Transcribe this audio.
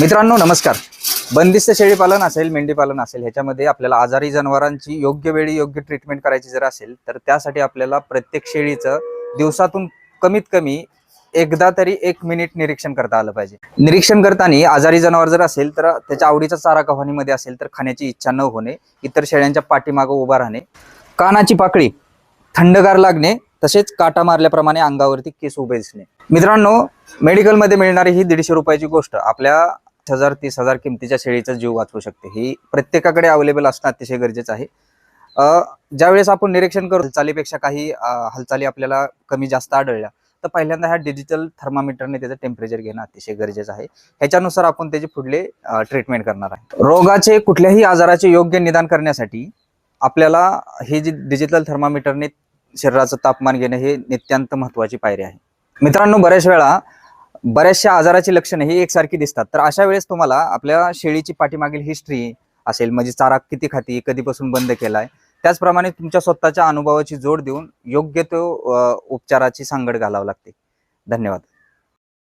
मित्रांनो नमस्कार. बंदिस्त शेळी पालन असेल मेंढी पालन असेल ह्याच्यामध्ये आपल्याला आजारी जनावरांची योग्य वेळी योग्य ट्रीटमेंट करायची जर असेल तर त्यासाठी आपल्याला प्रत्येक शेळीचं दिवसातून कमीत कमी एकदा तरी एक मिनिट निरीक्षण करता आलं पाहिजे. निरीक्षण करताना आजारी जनावर जर असेल तर त्याच्या आवडीचा चारा कव्हाणीमध्ये असेल तर खाण्याची इच्छा न होणे इतर शेळ्यांच्या पाठीमागं उभा राहणे कानाची पाकळी थंडगार लागणे तसेच काटा मारल्याप्रमाणे अंगावरती केस उभे दिसणे. मित्रांनो मेडिकलमध्ये मिळणारी ही दीडशे रुपयाची गोष्ट आपल्या हजार तीस हजार किमतीच्या शेळीचा जीव वाचवू शकते. ही प्रत्येकाकडे अवेलेबल असणं अतिशय गरजेचं आहे. ज्यावेळेस आपण निरीक्षण करू हालचालीपेक्षा काही हालचाली आपल्याला कमी जास्त आढळल्या तर पहिल्यांदा ह्या डिजिटल थर्मामीटरने त्याचं टेम्परेचर घेणं अतिशय गरजेचं आहे. ह्याच्यानुसार आपण त्याचे पुढले ट्रीटमेंट करणार आहे. रोगाचे कुठल्याही आजाराचे योग्य निदान करण्यासाठी आपल्याला हे जी डिजिटल थर्मामीटरने शरीराचं तापमान घेणं हे नित्यांत महत्वाची पायरी आहे. मित्रांनो बऱ्याच वेळा बऱ्याचशा आजाराची लक्षणे ही एकसारखी दिसतात. तर अशा वेळेस तुम्हाला आपल्या शेळीची पाठीमागील हिस्ट्री असेल म्हणजे चारा किती खाती कधीपासून बंद केलाय त्याचप्रमाणे तुमच्या स्वतःच्या अनुभवाची जोड देऊन योग्य तो उपचाराची सांगड घालावं लागते. धन्यवाद.